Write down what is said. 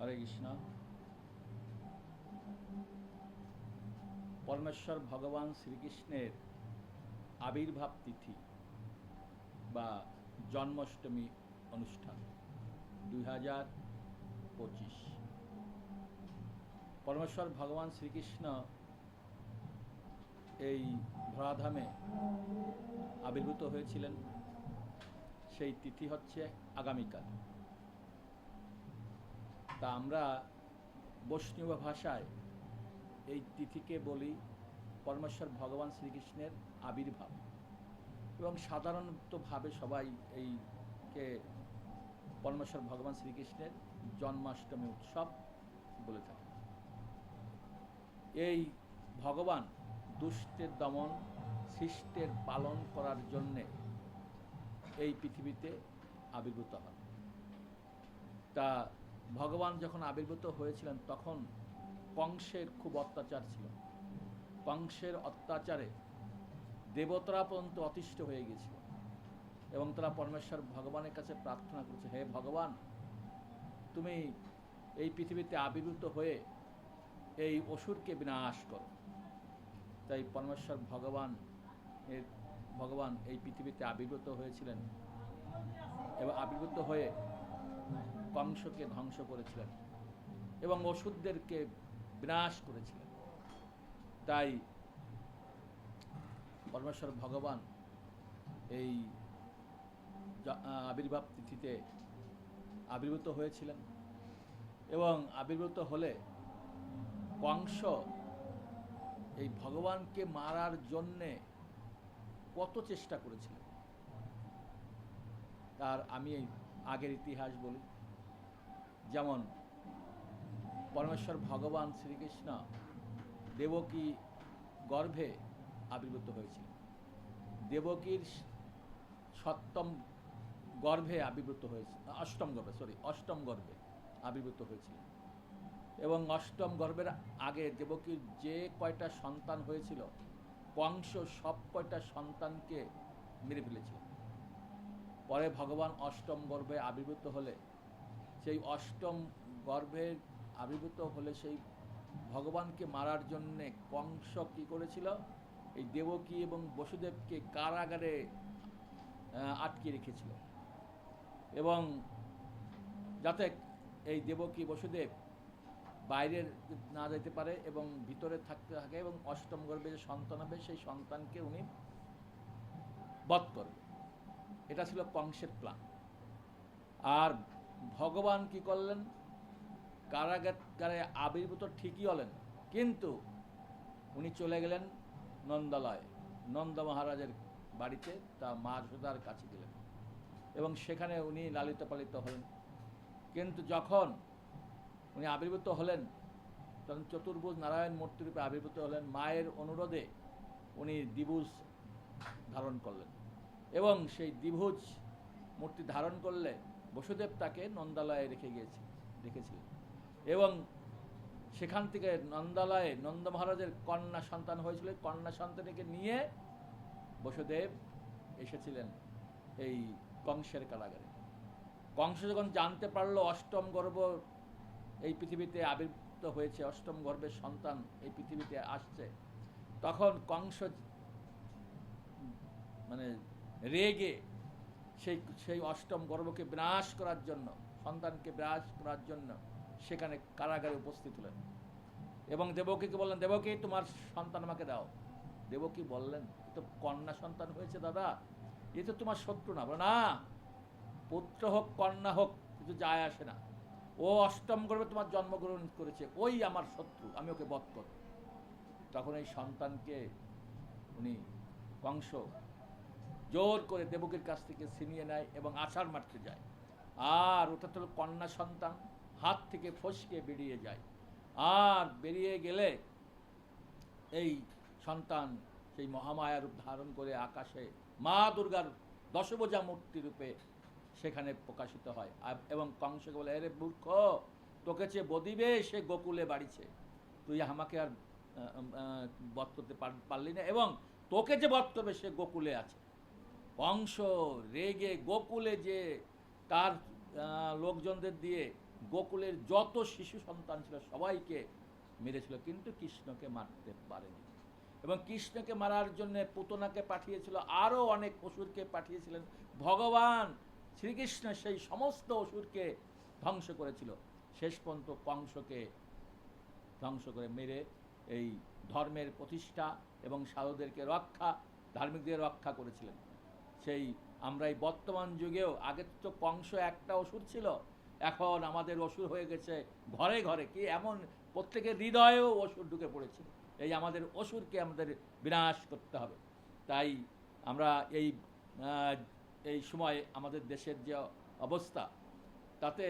হরে কৃষ্ণ। পরমেশ্বর ভগবান শ্রীকৃষ্ণের আবির্ভাব তিথি বা জন্মাষ্টমী অনুষ্ঠান দুই হাজার পঁচিশ। পরমেশ্বর ভগবান শ্রীকৃষ্ণ এই ধরাধামে আবির্ভূত হয়েছিলেন। সেই তিথি হচ্ছে আগামীকাল। তা আমরা বৈষ্ণব ভাষায় এই তিথিকে বলি পরমেশ্বর ভগবান শ্রীকৃষ্ণের আবির্ভাব। এবং সাধারণতভাবে সবাই এইকে পরমেশ্বর ভগবান শ্রীকৃষ্ণের জন্মাষ্টমী উৎসব বলে থাকে। এই ভগবান দুষ্টের দমন, সৃষ্টের পালন করার জন্যে এই পৃথিবীতে আবির্ভূত হন। তা ভগবান যখন আবির্ভূত হয়েছিলেন, তখন কংসের খুব অত্যাচার ছিল। কংসের অত্যাচারে দেবতারা পর্যন্ত অতিষ্ঠ হয়ে গেছিল এবং তারা পরমেশ্বর ভগবানের কাছে প্রার্থনা করেছে, হে ভগবান, তুমি এই পৃথিবীতে আবির্ভূত হয়ে এই অসুরকে বিনাশ করো। তাই পরমেশ্বর ভগবান এর, ভগবান এই পৃথিবীতে আবির্ভূত হয়েছিলেন এবং আবির্ভূত হয়ে কংসকে ধ্বংস করেছিলেন এবং ওষুধদেরকে বিনাশ করেছিলেন। তাই পরমেশ্বর ভগবান এই আবির্ভাব তিথিতে আবির্ভূত হয়েছিলেন এবং আবির্ভূত হলে কংস এই ভগবানকে মারার জন্যে কত চেষ্টা করেছিলেন। তার আমি এই আগের ইতিহাস বলি। যেমন পরমেশ্বর ভগবান শ্রীকৃষ্ণ দেবকী গর্ভে আবির্ভূত হয়েছিল। দেবকীর সপ্তম গর্ভে আবির্ভূত হয়েছে, অষ্টম গর্ভে সরি অষ্টম গর্ভে আবির্ভূত হয়েছিল এবং অষ্টম গর্ভের আগে দেবকীর যে কয়টা সন্তান হয়েছিল কংস সব কয়টা সন্তানকে মেরে ফেলেছিল। পরে ভগবান অষ্টম গর্ভে আবির্ভূত হলে সেই অষ্টম গর্ভে আবির্ভূত হলে সেই ভগবানকে মারার জন্যে কংস কী করেছিল? এই দেবকী এবং বসুদেবকে কারাগারে আটকে রেখেছিল। এবং যাতে এই দেবকী বসুদেব বাইরে না যেতে পারে এবং ভিতরে থাকতে থাকে এবং অষ্টম গর্ভে যে সন্তান হবে, সেই সন্তানকে উনি বধ করবে। এটা ছিল কংসের প্ল্যান আর ভগবান কি করলেন? কারাগারে আবির্ভূত ঠিকই হলেন। কিন্তু উনি চলে গেলেন নন্দালয়ে। নন্দ মহারাজের বাড়িতে তা মা যশোদার কাছে গেলেন। এবং সেখানে উনি লালিত পালিত হলেন। কিন্তু যখন উনি আবির্ভূত হলেন, তখন চতুর্ভুজ নারায়ণ মূর্তিরূপে আবির্ভূত হলেন। মায়ের অনুরোধে উনি দ্বিভুজ ধারণ করলেন। এবং সেই দ্বিভুজ মূর্তি ধারণ করলে বসুদেব তাকে নন্দালয়ে রেখে গিয়েছে, রেখেছিলেন। এবং সেখান থেকে নন্দালয়ে নন্দ মহারাজের কন্যা সন্তান হয়েছিল। কন্যা সন্তানকে নিয়ে বসুদেব এসেছিলেন এই কংসের কারাগারে। কংস যখন জানতে পারল অষ্টম গর্ভ এই পৃথিবীতে আবির্ভূত হয়েছে, অষ্টম গর্ভের সন্তান এই পৃথিবীতে আসছে, তখন কংস মানে রেগে সেই সেই অষ্টম গর্ভকে বিনাশ করার জন্য, সন্তানকে বিনাশ করার জন্য সেখানে কারাগারে উপস্থিত হলেন। এবং দেবকীকে বললেন, দেবকী, তোমার সন্তান আমাকে দাও। দেবকী বললেন তো কন্যা সন্তান হয়েছে দাদা। এ তো তোমার শত্রু না। না, পুত্র হোক, কন্যা হোক কিছু যায় আসে না। ও অষ্টম গর্ভে তোমার জন্মগ্রহণ করেছে, ওই আমার শত্রু, আমি ওকে বধ করব। তখন এই সন্তানকে উনি কংস জোর করে দেবকীর কাছ থেকে ছিনিয়ে নেয় এবং আষাঢ় মারতে যায়। আর ওটা তো কন্যা সন্তান, হাত থেকে ফসকে বেরিয়ে যায়। আর বেরিয়ে গেলে এই সন্তান সেই মহামায়া রূপ ধারণ করে আকাশে মা দুর্গার দশভুজা মূর্তি রূপে সেখানে প্রকাশিত হয়। এবং কংসকে বলে আরে মূর্খ, তোকে যে বদিবে, সে গোকুলে বাড়িছে। তুই আমাকে আর বধ করতে পার- পারলি না। এবং তোকে যে বধ করবে, সে গোকুলে আছে। কংস রেগে, গোকুলে যে তার লোকজনদের দিয়ে গোকুলের যত শিশু সন্তান ছিল সবাইকে মেরেছিল, কিন্তু কৃষ্ণকে মারতে পারেনি। এবং কৃষ্ণকে মারার জন্য পুতনাকে পাঠিয়েছিল আরও অনেক অসুরকে পাঠিয়েছিলেন। ভগবান শ্রীকৃষ্ণ সেই সমস্ত অসুরকে ধ্বংস করেছিল। শেষ পর্যন্ত কংসকে ধ্বংস করে মেরে এই ধর্মের প্রতিষ্ঠা এবং সাধুদেরকে রক্ষা, ধার্মিকদের রক্ষা করেছিলেন। সেই আমরা এই বর্তমান যুগেও, আগে তো কংস একটা অসুর ছিল, এখন আমাদের অসুর হয়ে গেছে ঘরে ঘরে। কি এমন প্রত্যেকের হৃদয়েও অসুর ঢুকে পড়েছে। এই আমাদের অসুরকে আমাদের বিনাশ করতে হবে। তাই আমরা এই এই সময় আমাদের দেশের যে অবস্থা, তাতে